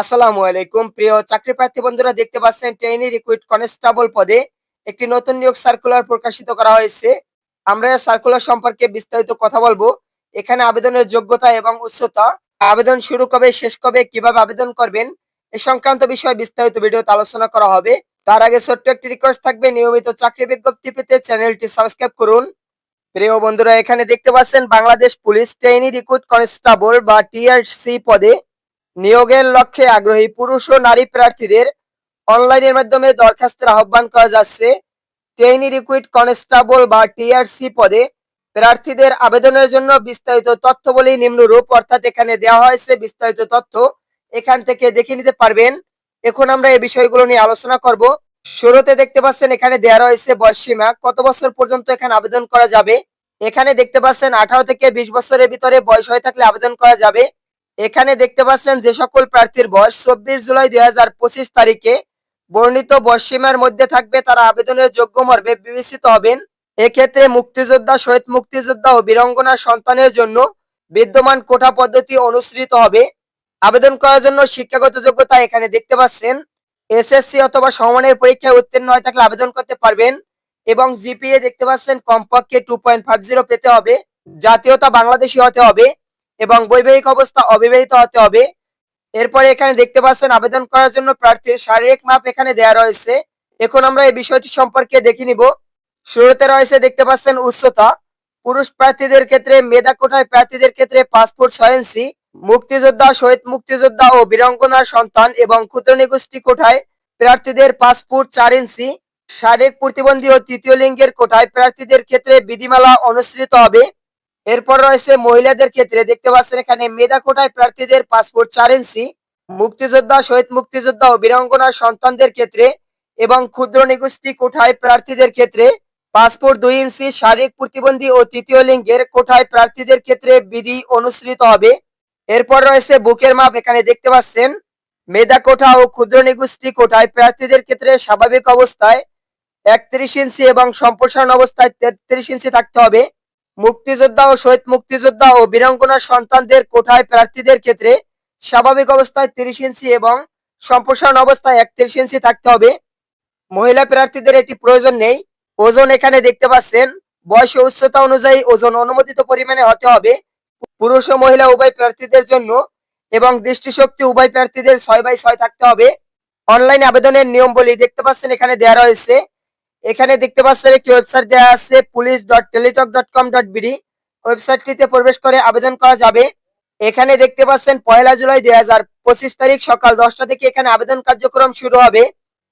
আসসালামু আলাইকুম। প্রিয় চাকরি প্রার্থী বন্ধুরা, দেখতে পাচ্ছেন ট্রেনি রিক্রুইট কনস্টেবল পদে একটি নতুন নিয়োগ সার্কুলার প্রকাশিত করা হয়েছে। আমরা সার্কুলার সম্পর্কে বিস্তারিত কথা বলব। এখানে আবেদনের যোগ্যতা এবং উচ্চতা, আবেদন শুরু কবে, শেষ কবে, কীভাবে আবেদন করবেন এ সংক্রান্ত বিষয়ে বিস্তারিত ভিডিওতে আলোচনা করা হবে। তার আগে ছোট্ট একটি রিকোয়েস্ট থাকবে, নিয়মিত চাকরি বিজ্ঞপ্তি পেতে চ্যানেলটি সাবস্ক্রাইব করুন। প্রিয় বন্ধুরা, এখানে দেখতে পাচ্ছেন Bangladesh police trainee recruit constable বা টিআরসি পদে নিয়োগের লক্ষ্যে আগ্রহী পুরুষ ও নারী প্রার্থীদের অনলাইনের মাধ্যমে দরখাস্তের আহ্বান করা যাচ্ছে। ট্রেনি রিক্রুইট কনস্টেবল বা টিআরসি পদে প্রার্থীদের আবেদনের জন্য বিস্তারিত তথ্যবলী নিম্নরূপ, অর্থাৎ এখানে দেওয়া হয়েছে বিস্তারিত তথ্য। এখান থেকে দেখে নিতে পারবেন। এখন আমরা এই বিষয়গুলো নিয়ে আলোচনা করব। শুরুতে দেখতে পাচ্ছেন এখানে দেওয়া রয়েছে বয়সীমা কত বছর পর্যন্ত এখানে আবেদন করা যাবে? এখানে দেখতে পাচ্ছেন আঠারো থেকে বিশ বছরের ভিতরে বয়স হয়ে থাকলে আবেদন করা যাবে। এখানে দেখতে পাচ্ছেন যে সকল প্রার্থীর বয়স চব্বিশ জুলাই দুই হাজার পঁচিশ তারিখে বর্ণিত বয়সীমার মধ্যে থাকবে। তারা আবেদনের যোগ্য মর্মে বিবেচিত হবেন। এক্ষেত্রে মুক্তিযোদ্ধা, শহীদ মুক্তিযোদ্ধা ও বীরঙ্গনার সন্তানের জন্য বিদ্যমান কোটা পদ্ধতি অনুসৃত হবে। আবেদন করার জন্য শিক্ষাগত যোগ্যতা এখানে দেখতে পাচ্ছেন। এসএসসি অথবা সমমানের পরীক্ষায় উত্তীর্ণ হয়ে থাকলে আবেদন করতে পারবেন এবং জিপিএ দেখতে পাচ্ছেন কমপক্ষে টু পয়েন্ট ফাইভ জিরো পেতে হবে। জাতীয়তা বাংলাদেশি হতে হবে। এবং বৈবাহিক অবস্থা অবিবাহিত হতে হবে। এরপরে এখানে দেখতে পাচ্ছেন, আবেদন করার জন্য প্রার্থীর শারীরিক মাপ এখানে দেয়া রয়েছে। এখন আমরা এই বিষয়টি সম্পর্কে দেখে নিব। শুরুতে রয়েছে দেখতে পাচ্ছেন উচ্চতা। পুরুষ প্রার্থীদের ক্ষেত্রে, মেধা কোঠায় প্রার্থীদের ক্ষেত্রে পাসপোর্ট ছয় ইঞ্চি মুক্তিযোদ্ধা, শহীদ মুক্তিযোদ্ধা ও বীরঙ্গনার সন্তান এবং ক্ষুদ্র নিগোষ্ঠী কোঠায় প্রার্থীদের পাসপোর্ট চার ইঞ্চি, শারীরিক প্রতিবন্ধী ও তৃতীয় লিঙ্গের কোঠায় প্রার্থীদের ক্ষেত্রে বিধিমালা অনুসৃত হবে। এরপর রয়েছে মহিলাদের ক্ষেত্রে, দেখতে পাচ্ছেন এখানে মেধা কোটায় প্রার্থীদের পাসপোর্ট চার ইঞ্চি, মুক্তিযোদ্ধা, শহীদ মুক্তিযোদ্ধা ও বীরাঙ্গনার সন্তানদের ক্ষেত্রে এবং ক্ষুদ্র নিগোষ্ঠী কোঠায় প্রার্থীদের ক্ষেত্রে পাসপোর্ট দুই ইঞ্চি, শারীরিক প্রতিবন্ধী ও তৃতীয় লিঙ্গের কোঠায় প্রার্থীদের ক্ষেত্রে বিধি অনুসৃত হবে। এরপর রয়েছে বুকের মাপ, এখানে দেখতে পাচ্ছেন মেধা কোঠা ও ক্ষুদ্র নিগোষ্ঠী কোঠায় প্রার্থীদের ক্ষেত্রে স্বাভাবিক অবস্থায় একত্রিশ ইঞ্চি এবং সম্প্রসারণ অবস্থায় তেত্রিশ ইঞ্চি থাকতে হবে। মুক্তিযোদ্ধা ও শহীদ মুক্তিযোদ্ধা ও বীরাঙ্গনার সন্তানদের কোঠায় প্রার্থীদের ক্ষেত্রে স্বাভাবিক অবস্থায় তিরিশ ইঞ্চি এবং সম্প্রসারণ অবস্থায় একত্রিশ ইঞ্চি থাকতে হবে। মহিলা প্রার্থীদের এটি প্রয়োজন নেই। ওজন এখানে দেখতে পাচ্ছেন, বয়স উচ্চতা অনুযায়ী ওজন অনুমোদিত পরিমাণে হতে হবে। পুরুষ ও মহিলা উভয় প্রার্থীদের জন্য এবং দৃষ্টিশক্তি উভয় প্রার্থীদের ছয় বাই ছয় থাকতে হবে। অনলাইন আবেদনের নিয়ম বলি দেখতে পাচ্ছেন, এখানে দেওয়া রয়েছে এখানে দেখতে পাচ্ছেন একটি ওয়েবসাইট দেওয়া আছে police dot Teletalk dot com dot BD ওয়েবসাইটটিতে প্রবেশ করে আবেদন করা যাবে। এখানে দেখতে পাচ্ছেন পয়লা জুলাই দুই হাজার পঁচিশ তারিখ সকাল দশটা থেকে এখানে আবেদন কার্যক্রম শুরু হবে।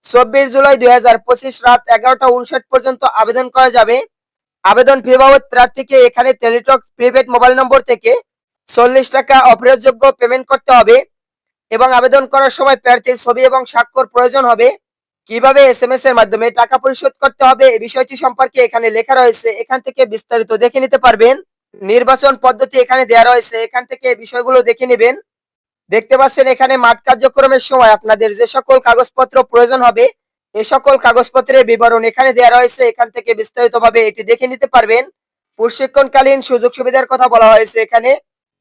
চব্বিশ জুলাই দুই হাজার পঁচিশ রাত এগারোটা উনষাট পর্যন্ত আবেদন করা যাবে। আবেদন ফি বাবদ প্রার্থীকে এখানে টেলিটক প্রিপেড মোবাইল নম্বর থেকে চল্লিশ টাকা অপ্রয়োগযোগ্য পেমেন্ট করতে হবে এবং আবেদন করার সময় প্রার্থীর ছবি এবং স্বাক্ষর প্রয়োজন হবে। কীভাবে এস এম এস এর মাধ্যমে টাকা পরিশোধ করতে হবে? এই বিষয়টি সম্পর্কে এখানে লেখা রয়েছে। এখান থেকে বিস্তারিত দেখে নিতে পারবেন। নির্বাচন পদ্ধতি এখানে দেওয়া রয়েছে। এখান থেকে বিষয়গুলো দেখে নেবেন। দেখতে পাচ্ছেন এখানে মাঠ কার্যক্রমের সময় আপনাদের যে সকল কাগজপত্র প্রয়োজন হবে, এ সকল কাগজপত্রের বিবরণ এখানে দেওয়া রয়েছে। এখান থেকে বিস্তারিতভাবে এটি দেখে নিতে পারবেন। প্রশিক্ষণকালীন সুযোগ সুবিধার কথা বলা হয়েছে এখানে।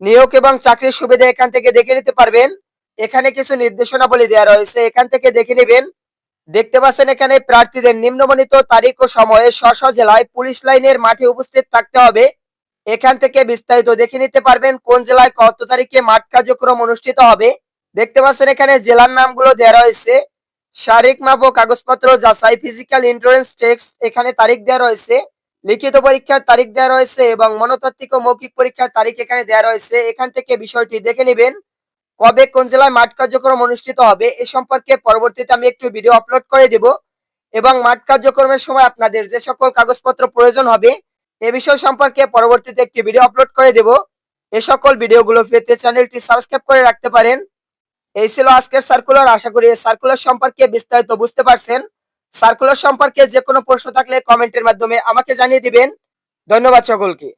নিয়োগ এবং চাকরির সুবিধা এখান থেকে দেখে নিতে পারবেন। এখানে কিছু নির্দেশনাবলী দেওয়া রয়েছে। এখান থেকে দেখে নেবেন দেখতে পাচ্ছেন এখানে প্রার্থীদের নিম্নবর্ণিত তারিখ ও সময়ে স্ব জেলায় পুলিশ লাইনের মাঠে উপস্থিত থাকতে হবে। এখান থেকে বিস্তারিত দেখে নিতে পারবেন কোন জেলায় কত তারিখে মাঠ কার্যক্রম অনুষ্ঠিত হবে। দেখতে পাচ্ছেন এখানে জেলার নামগুলো দেওয়া রয়েছে। শারীরিক মাপ ও কাগজপত্র, যাচাই, ফিজিক্যাল ইন্স্যুরেন্স টেক্স এখানে তারিখ দেওয়া রয়েছে। লিখিত পরীক্ষার তারিখ দেওয়া রয়েছে এবং মনতাত্ত্বিক ও মৌখিক পরীক্ষার তারিখ এখানে দেওয়া রয়েছে। এখান থেকে বিষয়টি দেখে নেবেন। কবে কোন জেলায় মাঠ কার্যক্রম অনুষ্ঠিত হবে এ সম্পর্কে পরবর্তীতে আমি একটু ভিডিও আপলোড করে দেব এবং মাঠ কার্যক্রমের সময় আপনাদের যে সকল কাগজপত্র প্রয়োজন হবে এ বিষয় সম্পর্কে পরবর্তীতে একটি ভিডিও আপলোড করে দেব। এ সকল ভিডিওগুলো পেতে চ্যানেলটি সাবস্ক্রাইব করে রাখতে পারেন। এই ছিল আজকের সার্কুলার আশা করি সার্কুলার সম্পর্কে বিস্তারিত বুঝতে পারছেন। সার্কুলার সম্পর্কে যে কোনো প্রশ্ন থাকলে কমেন্টের মাধ্যমে আমাকে জানিয়ে দিবেন। ধন্যবাদ সকলকে।